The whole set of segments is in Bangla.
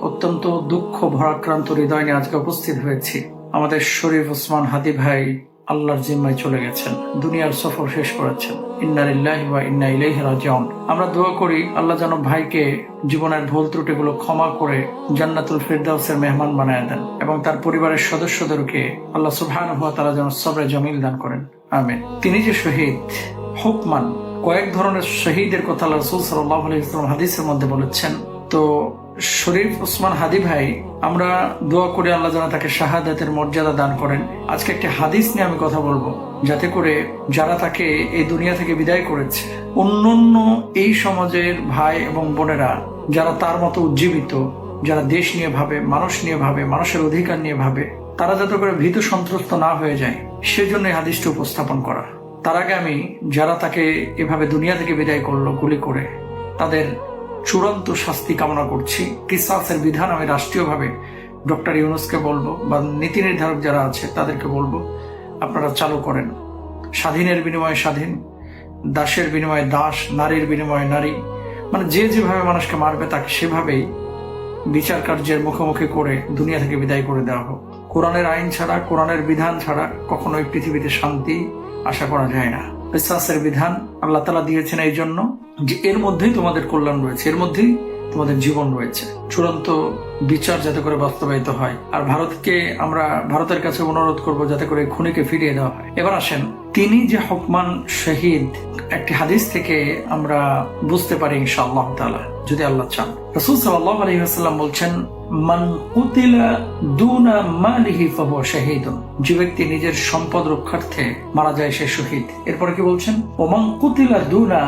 অত্যন্ত দুঃখ, ভরাক্রান্ত হৃদয় নিয়ে আজকে উপস্থিত হয়েছি। আমাদের শরীফ ওসমান হাদি ভাই আল্লাহর জিম্মায় চলে গেছেন, দুনিয়ার সফর শেষ করেছেন ইন্নালিল্লাহি ওয়া ইন্না ইলাইহি রাজিউন। আমরা দোয়া করি, আল্লাহ যেন ভাইকে জীবনের ভুল ত্রুটিগুলো ক্ষমা করে জান্নাতুল ফিরদাউসের মেহমান বানায় দেন এবং তার পরিবারের সদস্যদেরকে আল্লাহ সুবহানাহু ওয়া তাআলা যেন সবরে জমিল দান করেন। আমিন। তিনি যে শহীদ, হুকমান, কয়েক ধরনের শহীদের কথা আল্লাহ রসুল সাল্লাহ আলাইসলাম হাদিসের মধ্যে বলেছেন তো শরীফ ওসমান হাদি ভাই, আমরা দোয়া করে আল্লাহ যেন তাকে শাহাদাতের মর্যাদা দান করেন। আজকে একটি হাদিস নিয়ে আমি কথা বলব, যাতে করে যারা তাকে এই দুনিয়া থেকে বিদায় করেছে, অন্যান্য এই সমাজের ভাই এবং বোনেরা, যারা তার মতো উজ্জীবিত, যারা দেশ নিয়ে ভাবে, মানুষ নিয়ে ভাবে, মানুষের অধিকার নিয়ে ভাবে, তারা যাতে করে ভীত সন্ত্রস্ত না হয়ে যায়, সেজন্য এই হাদিসটি উপস্থাপন করা। তার আগে আমি, যারা তাকে এভাবে দুনিয়া থেকে বিদায় করল, গুলি করে, তাদের চূড়ান্ত শাস্তি কামনা করছি। কিসাসের বিধান আমি রাষ্ট্রীয়ভাবে ডক্টর ইউনুসকে বলব বা নীতি নির্ধারক যারা আছে তাদেরকে বলব, আপনারা চালু করেন। স্বাধীনের বিনিময়ে স্বাধীন, দাসের বিনিময়ে দাস, নারীর বিনিময়ে নারী। মানে যে যেভাবে মানুষকে মারবে তাকে সেভাবেই বিচার কার্যের মুখোমুখি করে দুনিয়া থেকে বিদায় করে দেওয়া হোক। কোরআনের আইন ছাড়া, কোরআনের বিধান ছাড়া কখনোই পৃথিবীতে শান্তি আশা করা যায় না। বিশ্বাসের বিধান আল্লাহ তালা দিয়েছেন এই জন্য যে এর মধ্যেই তোমাদের কল্যাণ রয়েছে, এর মধ্যেই তোমাদের জীবন রয়েছে। চূড়ান্ত বিচার যাতে করে বাস্তবায়িত হয়। আর ভারতকে আমরা, ভারতের কাছে অনুরোধ করব যাতে করে খুনিকে ফিরিয়ে দেওয়া হয়। এবার আসেন, তিনি যে হকমান শহীদ, একটি হাদিস থেকে আমরা বুঝতে পারি ইনশাআল্লাহ তাআলা। যদি আল্লাহ চান। রসুল সাল্লাহ বলছেন, মান কুতিলা দুনা মালিহি শাহীদুন। যে ব্যক্তি নিজের সম্পদ রক্ষার্থে মারা যায়, সে শহীদ। এরপরে কি বলছেন কুতিলা দুনা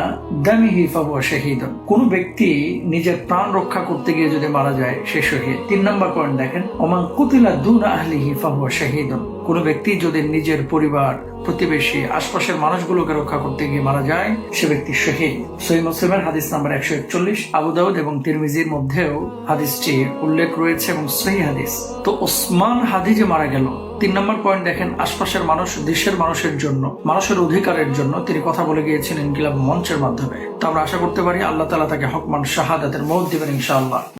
দামিহি শাহীদুন। কোন ব্যক্তি নিজের প্রাণ রক্ষা করতে গিয়ে যদি মারা যায়, সে শহীদ। তিন নম্বর পয়েন্ট দেখেন, ওমান কুতিলা দুনা আহলিহি ফাহুয়া শাহীদুন। কোন ব্যক্তি যদি নিজের পরিবার, প্রতিবেশী, আশপাশের মানুষগুলোকে রক্ষা করতে গিয়ে মারা যায়, সে ব্যক্তি শহীদ। সহি মুসলিমের হাদিস নাম্বার একশো একচল্লিশ, আবু দাউদ এবং তিরমিজির মধ্যেও হাদিসটি উল্লেখ রয়েছে এবং সেই হাদিস। তো ওসমান হাদি যে মারা গেল, তিন নম্বর পয়েন্ট দেখেন, আশপাশের মানুষ, দেশের মানুষের জন্য, মানুষের অধিকারের জন্য তিনি কথা বলে গিয়েছেন ইনকিলাব মঞ্চের মাধ্যমে। তো আমরা আশা করতে পারি আল্লাহ তালা তাকে হকমান শাহাদাতের মত দিবেন ইনশাআল্লাহ।